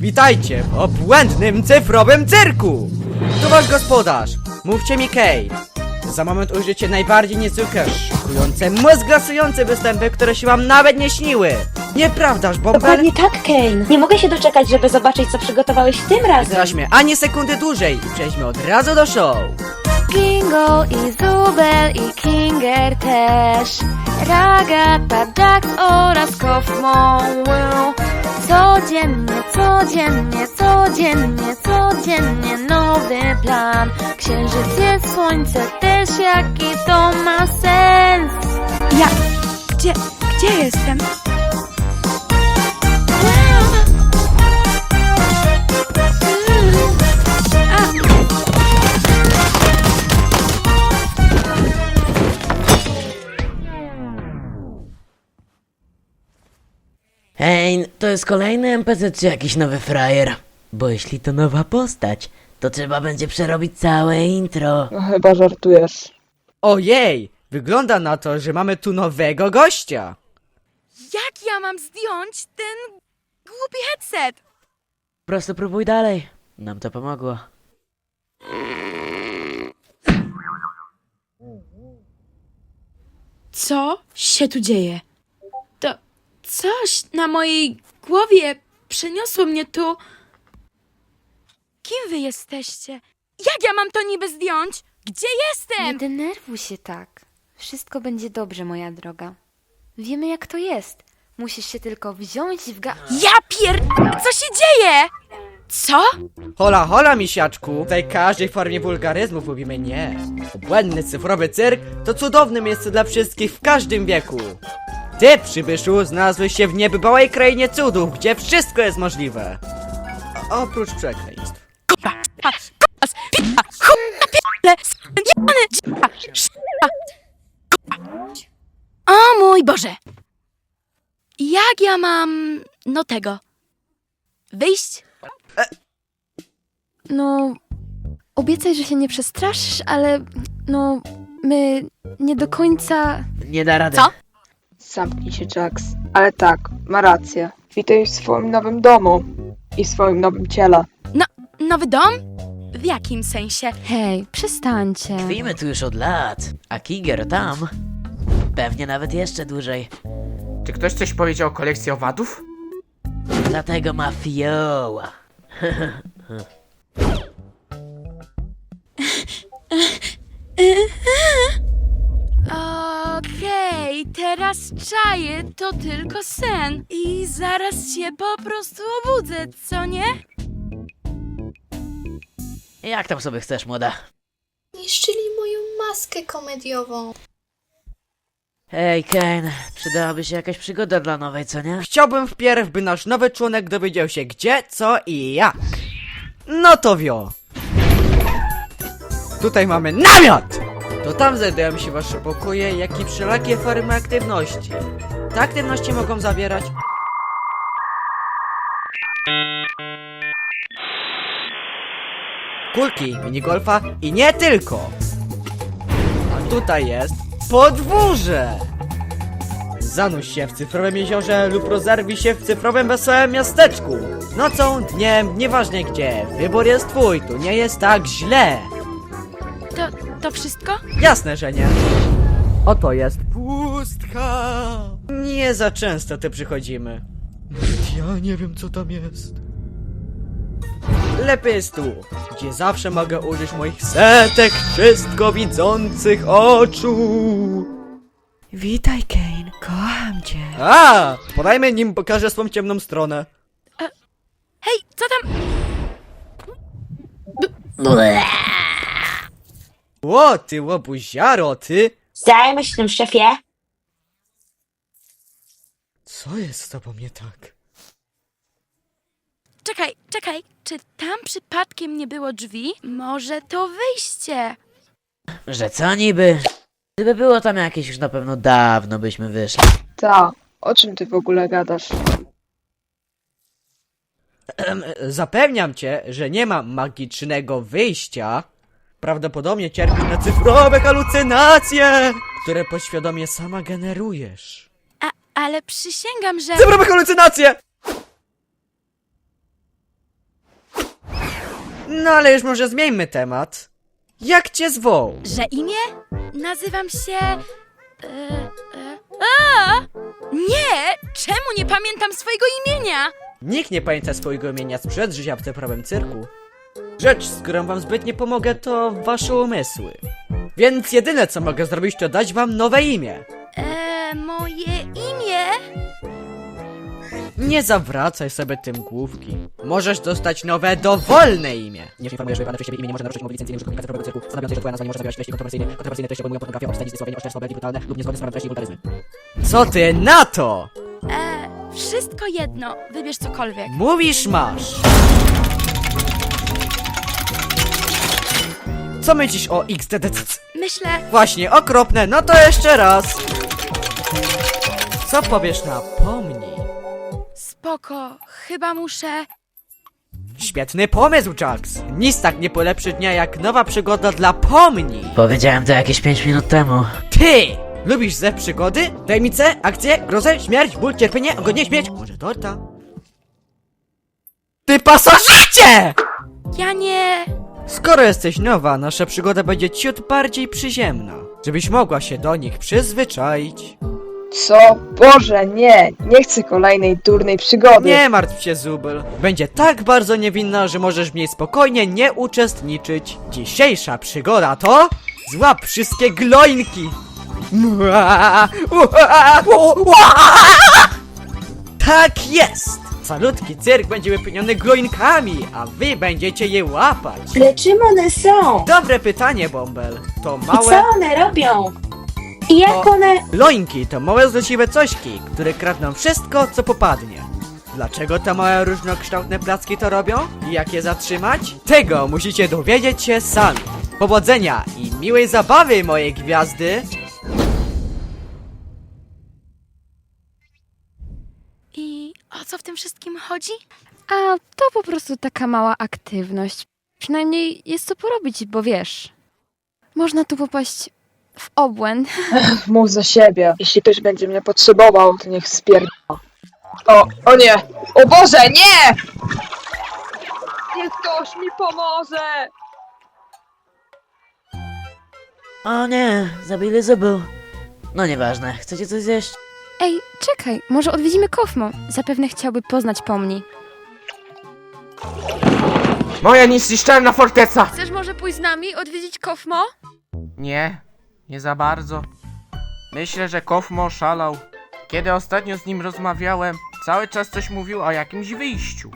Witajcie w obłędnym cyfrowym cyrku! Tu wasz gospodarz. Mówcie mi Kay. Za moment ujrzycie najbardziej niezwykłe, szokujące, mózg grasujące występy, które się wam nawet nie śniły. Nieprawdaż, Bomber? Dokładnie tak, Kane. Nie mogę się doczekać, żeby zobaczyć, co przygotowałeś tym razem. Zaśmy ani sekundy dłużej i przejdźmy od razu do show. Kingo i Zubel i Kinger też Ragata, Dax oraz Kofmoły Codziennie, codziennie, codziennie, codziennie nowy plan Księżyc jest, słońce też, jaki to ma sens Ja. Gdzie. Gdzie jestem? Jest kolejny NPC czy jakiś nowy frajer? Bo jeśli to nowa postać, to trzeba będzie przerobić całe intro. No chyba żartujesz. Ojej! Wygląda na to, że mamy tu nowego gościa. Jak ja mam zdjąć ten głupi headset? Po prostu próbuj dalej. Nam to pomogło. Co się tu dzieje? Coś na mojej głowie przeniosło mnie tu. Kim wy jesteście? Jak ja mam to niby zdjąć? Gdzie Nie jestem? denerwuj się tak Wszystko będzie dobrze, moja droga Wiemy jak to jest Musisz się tylko wziąć w ga... Ja pier... Co się dzieje? Co? Hola, hola, misiaczku! Tutaj każdej formie wulgaryzmów mówimy nie. Obłędny cyfrowy cyrk to cudowne miejsce dla wszystkich w każdym wieku. Ty, przybyszu, znalazłeś się w niebywałej krainie cudów, gdzie wszystko jest możliwe. A, oprócz przekleństw. Sz- O mój Boże! Jak ja mam... No tego... Wyjść? No, obiecaj, że się nie przestraszysz, ale no, my nie do końca. Nie da rady. Co? Zamknij się, Jax. Ale tak, ma rację. Witaj w swoim nowym domu i w swoim nowym ciele. No, nowy dom? W jakim sensie? Hej, przestańcie. Tkwimy tu już od lat, a Kiger tam. Pewnie nawet jeszcze dłużej. Czy ktoś coś powiedział o kolekcji owadów? Dlatego ma fioła. Teraz czaję, to tylko sen. I zaraz się po prostu obudzę, co nie? Jak tam sobie chcesz, młoda? Niszczyli moją maskę komediową. Hej, Kane, przydałaby się jakaś przygoda dla nowej, co nie? Chciałbym wpierw, by nasz nowy członek dowiedział się gdzie, co i jak. No to wio. Tutaj mamy namiot! To tam znajdują się wasze pokoje, jak i wszelakie formy aktywności. Te aktywności mogą zawierać... Kulki, minigolfa i nie tylko! A tutaj jest podwórze! Zanurz się w cyfrowym jeziorze lub rozerwij się w cyfrowym wesołym miasteczku. Nocą, dniem, nieważne gdzie. Wybór jest twój, tu nie jest tak źle. To, to wszystko? Jasne, że nie. Oto jest pustka. Nie za często tu przychodzimy. Nawet ja nie wiem co tam jest. Lepiej jest tu, gdzie zawsze mogę użyć moich setek wszystko widzących oczu. Witaj, Kane. Kocham cię. A, podajmy nim pokażę swą ciemną stronę. Hej, co tam? Ło, ty łobuziaro, ty! Zajmę się tym, szefie. Co jest z tobą nie tak? Czekaj, czekaj. Czy tam przypadkiem nie było drzwi? Może to wyjście? Że co niby? Gdyby było tam jakieś, już na pewno dawno byśmy wyszli. Ta, o czym ty w ogóle gadasz? Zapewniam cię, że nie ma magicznego wyjścia. Prawdopodobnie cierpisz na cyfrowe halucynacje, które podświadomie sama generujesz. A, ale przysięgam, że... Cyfrowe halucynacje! No ale już może zmieńmy temat. Jak cię zwoł? Że imię? Nazywam się. E, e, a! Nie! Czemu nie pamiętam swojego imienia? Nikt nie pamięta swojego imienia sprzed życia w cyfrowym cyrku. Rzecz, z którą wam zbyt nie pomogę, to wasze umysły. Więc jedyne co mogę zrobić, to dać wam nowe imię. E, moje imię? Nie zawracaj sobie tym główki. Możesz dostać nowe, dowolne imię. Nie informujesz, że wybrane przez siebie imię nie może naruszyć umowy licencyjnej użytkownika cyfrowego cyrku. Zastanawiam się, że twoja nazwa nie może zawierać treści kontrowersyjnych. Kontrowersyjne treści obejmują pornografię, obscenicy, słowienie, oszczerstwo, obelgi brutalne lub niezgodne z prawem treści i wulgaryzmy. Co ty na to? E, wszystko jedno. Wybierz cokolwiek. Mówisz masz. Co myślisz o XDDC? Myślę. Właśnie, okropne, no to jeszcze raz. Co powiesz na pomnij? Spoko, chyba muszę. Świetny pomysł, Jax. Nic tak nie polepszy dnia jak nowa przygoda dla pomni. Powiedziałem to jakieś 5 minut temu. Ty! Lubisz ze przygody? Tajemnice, akcje, grozę, śmierć, ból, cierpienie, ogonie, śmierć? Może torta? Ty pasożycie! Ja nie. Skoro jesteś nowa, nasza przygoda będzie ciut bardziej przyziemna. Żebyś mogła się do nich przyzwyczaić. Co? Boże, nie! Nie chcę kolejnej durnej przygody. Nie martw się, Zubel. Będzie tak bardzo niewinna, że możesz w niej spokojnie nie uczestniczyć. Dzisiejsza przygoda to... Złap wszystkie gloinki! Mua, ua, ua. Tak jest! Salutki cyrk będzie wypełniony gloinkami, a wy będziecie je łapać. Ale czym one są? Dobre pytanie, Bombel. To I małe... co one robią? I jak To- one... Loinki to małe zleciwe cośki, które kradną wszystko, co popadnie. Dlaczego te małe różnokształtne placki to robią? I jak je zatrzymać? Tego musicie dowiedzieć się sami. Powodzenia i miłej zabawy, moje gwiazdy! Co w tym wszystkim chodzi? A to po prostu taka mała aktywność. Przynajmniej jest co porobić, bo wiesz. Można tu popaść w obłęd. Mów za siebie. Jeśli ktoś będzie mnie potrzebował, to niech spierdla. O, o nie! O Boże, nie! Niech ktoś mi pomoże! O nie, zabili Zubul. No nieważne, chcecie coś zjeść? Ej, czekaj, może odwiedzimy Kofmo. Zapewne chciałby poznać pomni. Moja niezniszczalna forteca! Chcesz może pójść z nami, odwiedzić Kofmo? Nie, nie za bardzo. Myślę, że Kofmo szalał. Kiedy ostatnio z nim rozmawiałem, cały czas coś mówił o jakimś wyjściu.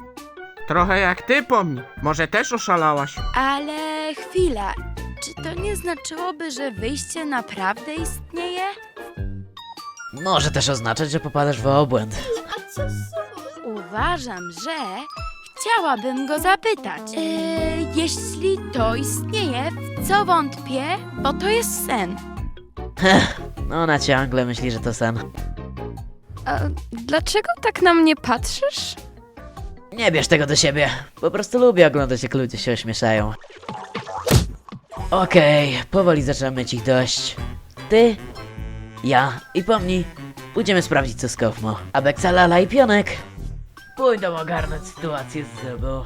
Trochę jak ty pomni. Może też oszalałaś. Ale chwila. Czy to nie znaczyłoby, że wyjście naprawdę istnieje? Może też oznaczać, że popadasz w obłęd. A co z Uważam, że chciałabym go zapytać. Eee, jeśli to istnieje, w co wątpię, bo to jest sen. No ona ciągle myśli, że to sen. A dlaczego tak na mnie patrzysz? Nie bierz tego do siebie. Po prostu lubię oglądać, jak ludzie się ośmieszają. Okej, powoli zaczynam mieć ich dość. Ty, ja i pomni, pójdziemy sprawdzić co z Kofmo. A Beksalala i Pionek pójdą ogarnąć sytuację z sobą.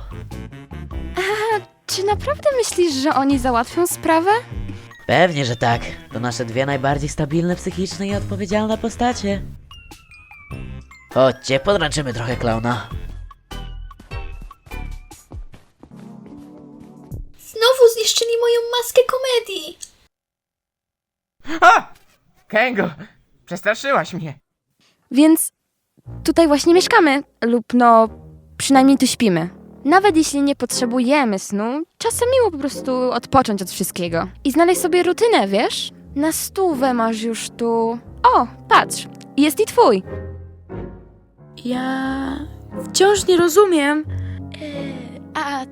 Czy naprawdę myślisz, że oni załatwią sprawę? Pewnie, że tak. To nasze dwie najbardziej stabilne psychiczne i odpowiedzialne postacie. Chodźcie, podręczymy trochę klauna. Znowu zniszczyli moją maskę komedii. Ha! Kęgo, przestraszyłaś mnie. Więc tutaj właśnie mieszkamy, lub no, przynajmniej tu śpimy. Nawet jeśli nie potrzebujemy snu, czasem miło po prostu odpocząć od wszystkiego. I znaleźć sobie rutynę, wiesz? Na stówę masz już tu. O, patrz, jest i twój. Ja wciąż nie rozumiem. Eee, a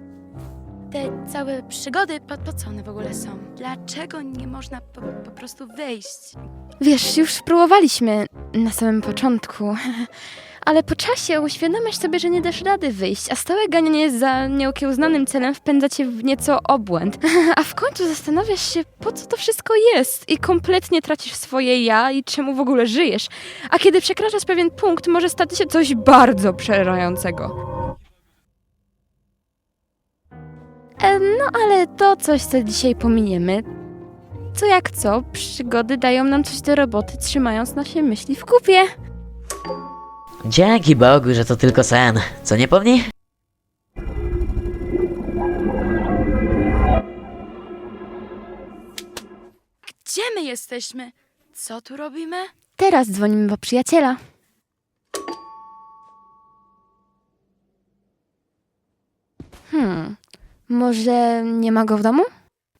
te całe przygody, po, po co one w ogóle są? Dlaczego nie można po, po prostu wyjść? Wiesz, już próbowaliśmy na samym początku, ale po czasie uświadamiasz sobie, że nie dasz rady wyjść, a stałe ganianie za nieokiełznanym celem wpędza cię w nieco obłęd. A w końcu zastanawiasz się, po co to wszystko jest i kompletnie tracisz swoje ja i czemu w ogóle żyjesz. A kiedy przekraczasz pewien punkt, może stać się coś bardzo przerażającego. E, no ale to coś, co dzisiaj pominiemy. Co jak co, przygody dają nam coś do roboty, trzymając nasze myśli w kupie. Dzięki Bogu, że to tylko sen. Co nie pomni? Gdzie my jesteśmy? Co tu robimy? Teraz dzwonimy po przyjaciela. Hmm, może nie ma go w domu?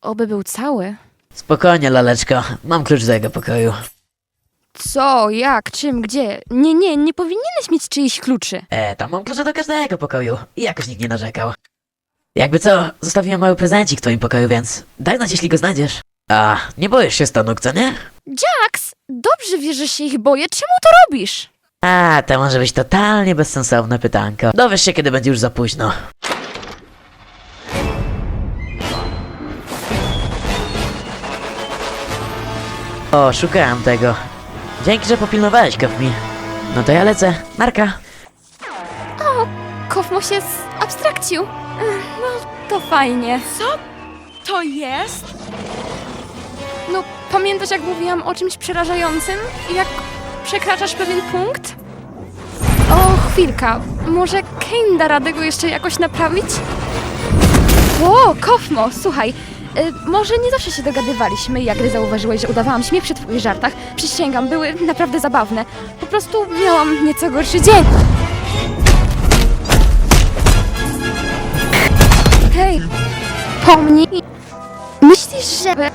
Oby był cały. Spokojnie, laleczko. Mam klucz do jego pokoju. Co, jak, czym, gdzie? Nie, nie, nie powinieneś mieć czyichś kluczy. E, tam mam klucze do każdego pokoju. I jakoś nikt nie narzekał. Jakby co, zostawiłem mały prezencik w twoim pokoju, więc daj znać, jeśli go znajdziesz. A, nie boisz się stanuk, co nie? Jax, dobrze wiesz, że się ich boję. Czemu to robisz? A, to może być totalnie bezsensowne pytanko. Dowiesz się, kiedy będzie już za późno. O, szukałem tego. Dzięki, że popilnowałeś, Kofmi. No to ja lecę. Marka. Kofmo się abstrakcił. No, to fajnie. Co to jest? No, pamiętasz jak mówiłam o czymś przerażającym? Jak przekraczasz pewien punkt? O, chwilka. Może Kane da radę go jeszcze jakoś naprawić? O, Kofmo, słuchaj. Y, może nie zawsze się dogadywaliśmy, jak gdy zauważyłeś, że udawałam śmiech przy twoich żartach. Przysięgam, były naprawdę zabawne. Po prostu miałam nieco gorszy dzień. Hej, pomnij. Myślisz, że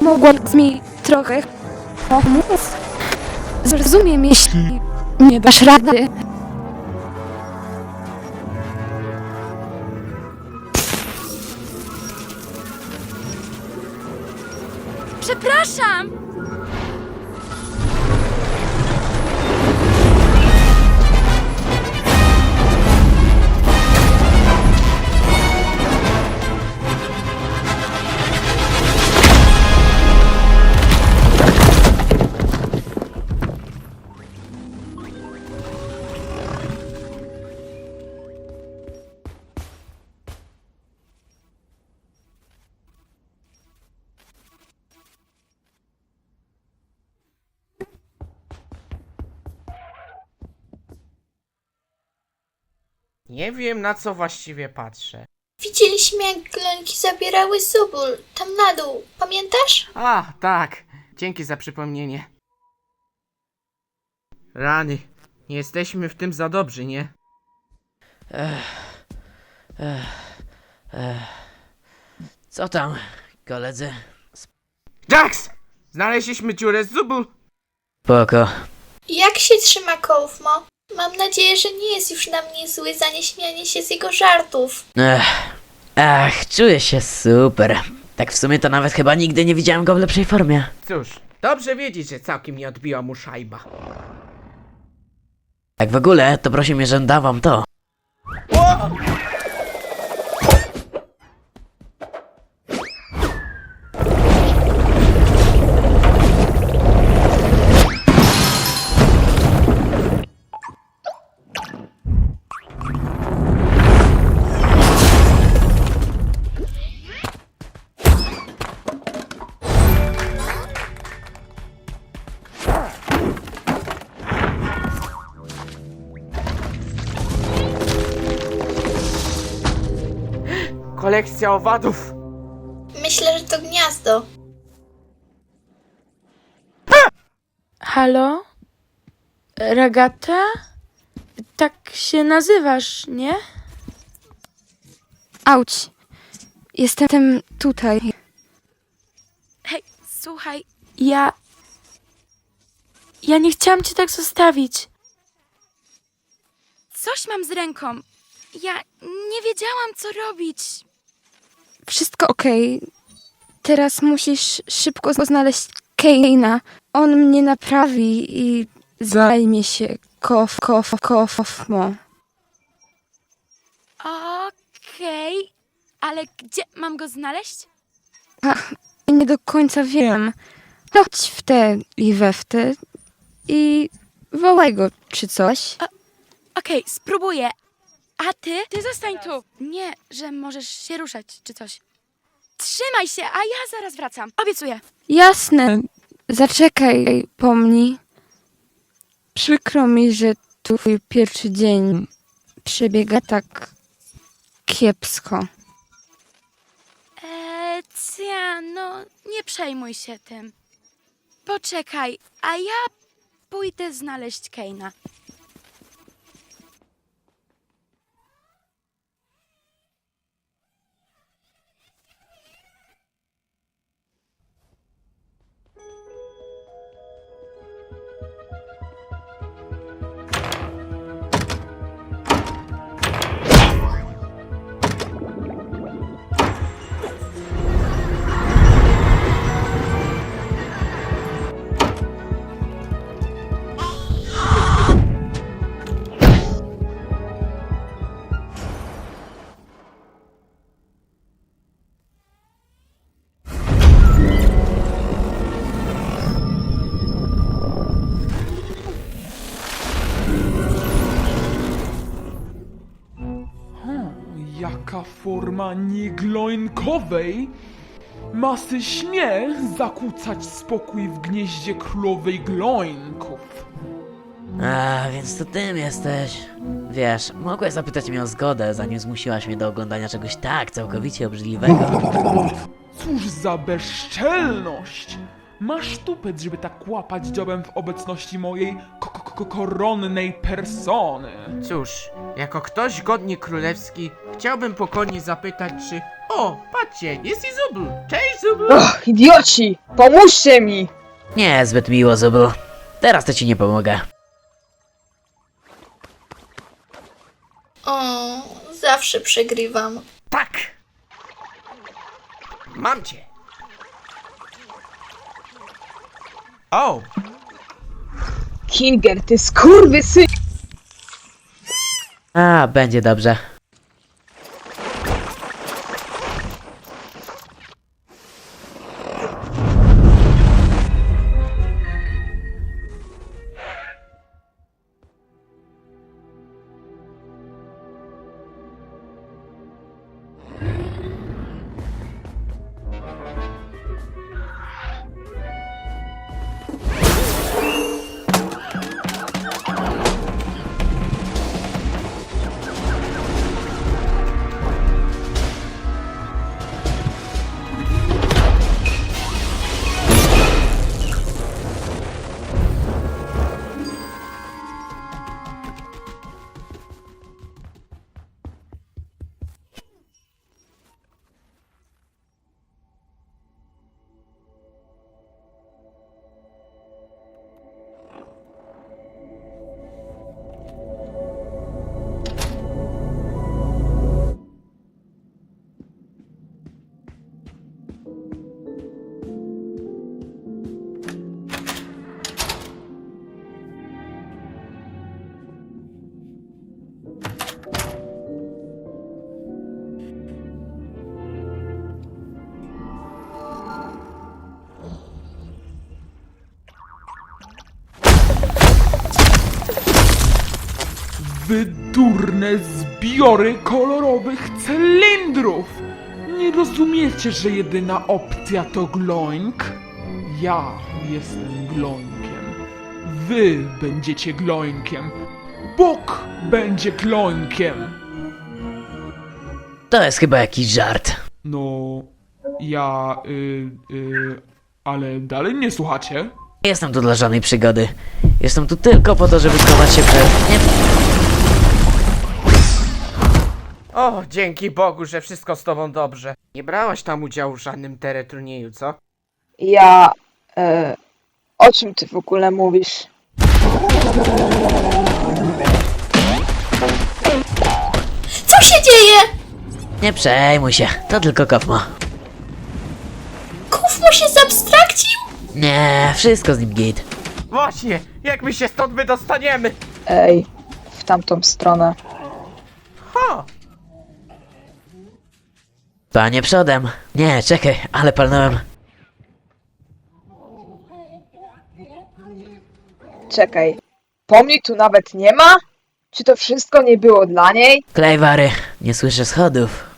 mogłabyś mi trochę pomóc? Zrozumiem, jeśli nie dasz rady. Przepraszam! Nie wiem, na co właściwie patrzę. Widzieliśmy, jak glonki zabierały Subul, tam na dół. Pamiętasz? A, tak. Dzięki za przypomnienie. Rany. Nie jesteśmy w tym za dobrzy, nie? Co tam, koledzy? Jax! Znaleźliśmy dziurę z zubul. Spoko. Jak się trzyma Kołfmo? Mam nadzieję, że nie jest już na mnie zły za nieśmianie się z jego żartów. Ech. Ach, czuję się super. Tak w sumie to nawet chyba nigdy nie widziałem go w lepszej formie. Cóż, dobrze wiedzieć, że całkiem nie odbiła mu szajba. Jak w ogóle, to prosi mnie, że dawam to. Owadów. Myślę, że to gniazdo. Halo? Ragata? Tak się nazywasz, nie? Auć. Jestem tutaj. Hej, słuchaj, ja. Ja nie chciałam cię tak zostawić. Coś mam z ręką. Ja nie wiedziałam, co robić. Wszystko okej. Teraz musisz szybko znaleźć Keina. On mnie naprawi i zajmie się kof, kof, kofmo. Okej, ale gdzie mam go znaleźć? Nie do końca wiem. Chodź w te i we w te i wołaj go czy coś. Okej, spróbuję. A ty? Ty zostań tu. Nie, że możesz się ruszać czy coś. Trzymaj się, a ja zaraz wracam. Obiecuję. Jasne, zaczekaj, pomnij. Przykro mi, że twój pierwszy dzień przebiega tak kiepsko. Eee, no nie przejmuj się tym. Poczekaj, a ja pójdę znaleźć Keina. Forma niegloinkowej masy śmie zakłócać spokój w gnieździe królowej gloinków. A, więc to tym jesteś. Wiesz, mogłeś zapytać mnie o zgodę, zanim zmusiłaś mnie do oglądania czegoś tak całkowicie obrzydliwego. Cóż za bezczelność! Masz tupet, żeby tak łapać dziobem w obecności mojej ko- ko- ko- koronnej persony. Cóż, jako ktoś godnie królewski, chciałbym pokornie zapytać, czy... O, patrzcie, jest i Zubl! Cześć, Zubl! Och, idioci! Pomóżcie mi! Nie, zbyt miło, Zubul. Teraz to ci nie pomogę. O, zawsze przegrywam. Tak! Mam cię! O, Kinger, ty skurwysy... A, będzie dobrze. Zbiory kolorowych cylindrów! Nie rozumiecie, że jedyna opcja to gloink? Ja jestem gloinkiem. Wy będziecie gloinkiem. Bóg będzie gloinkiem. To jest chyba jakiś żart. No, ja, y, y, ale dalej mnie słuchacie? Nie jestem tu dla żadnej przygody. Jestem tu tylko po to, żeby schować się przed... Nie... o, dzięki Bogu, że wszystko z tobą dobrze. Nie brałaś tam udziału w żadnym tereturnieju, co? Ja... E, o czym ty w ogóle mówisz? Co się dzieje? Nie przejmuj się, to tylko kofmo. Kufmo się zabstrakcił? Nie, wszystko z nim git. Właśnie, jak my się stąd wydostaniemy? Ej, w tamtą stronę. Panie przodem. Nie, czekaj, ale palnąłem. Czekaj. Pomni tu nawet nie ma? Czy to wszystko nie było dla niej? Klejwary, nie słyszę schodów.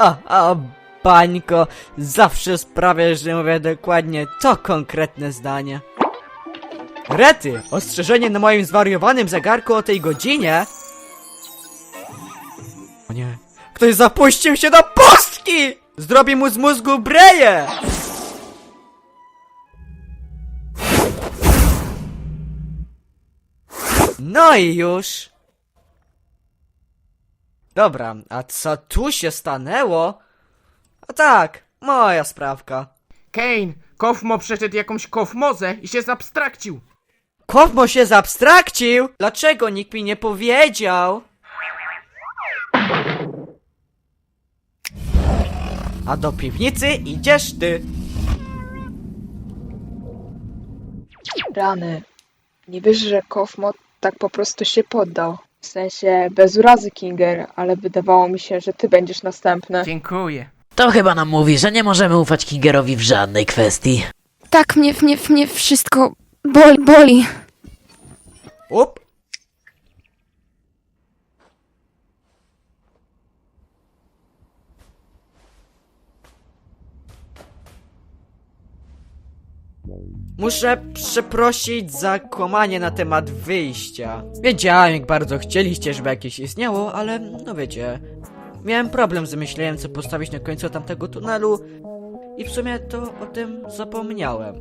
A, bańko, zawsze sprawia, że mówię dokładnie to konkretne zdanie. Rety, ostrzeżenie na moim zwariowanym zegarku o tej godzinie? O nie, ktoś zapuścił się do pustki! Zrobi mu z mózgu breję! No i już. Dobra, a co tu się stanęło? A tak, moja sprawka. Kane, Kofmo przeszedł jakąś kofmozę i się zabstrakcił. Kofmo się zabstrakcił! Dlaczego nikt mi nie powiedział? A do piwnicy idziesz ty. Rany. Nie wiesz, że Kofmo tak po prostu się poddał. W sensie bez urazy, Kinger, ale wydawało mi się, że ty będziesz następny. Dziękuję. To chyba nam mówi, że nie możemy ufać Kingerowi w żadnej kwestii. Tak, mnie, mnie, mnie wszystko boli, boli. Up. Muszę przeprosić za kłamanie na temat wyjścia. Wiedziałem, jak bardzo chcieliście, żeby jakieś istniało, ale no wiecie. Miałem problem z myśleniem, co postawić na końcu tamtego tunelu i w sumie to o tym zapomniałem.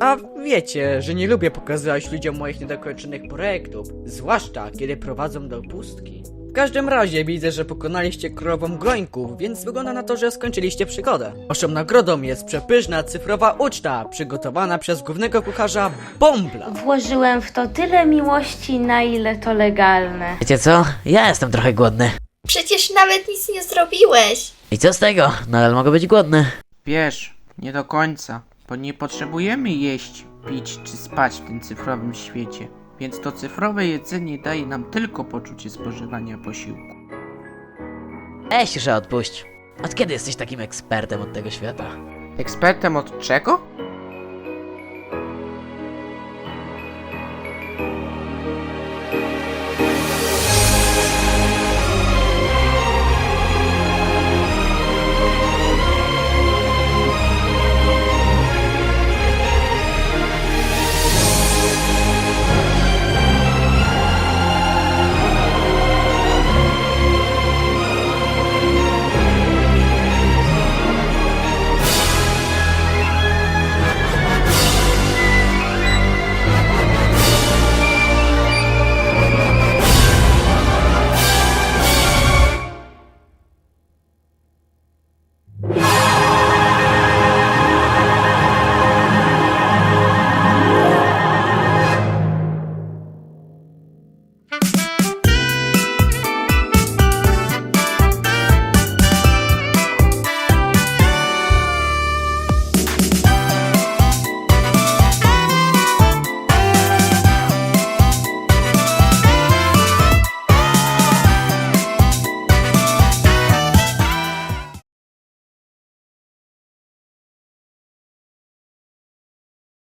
A wiecie, że nie lubię pokazywać ludziom moich niedokończonych projektów, zwłaszcza kiedy prowadzą do pustki. W każdym razie widzę, że pokonaliście królową gońków, więc wygląda na to, że skończyliście przygodę. Waszą nagrodą jest przepyszna cyfrowa uczta, przygotowana przez głównego kucharza Bombla. Włożyłem w to tyle miłości, na ile to legalne. Wiecie co? Ja jestem trochę głodny. Przecież nawet nic nie zrobiłeś. I co z tego? Nadal mogę być głodny. Wiesz, nie do końca, bo nie potrzebujemy jeść, pić czy spać w tym cyfrowym świecie. Więc to cyfrowe jedzenie daje nam tylko poczucie spożywania posiłku. Ej, się odpuść. Od kiedy jesteś takim ekspertem od tego świata? Ekspertem od czego?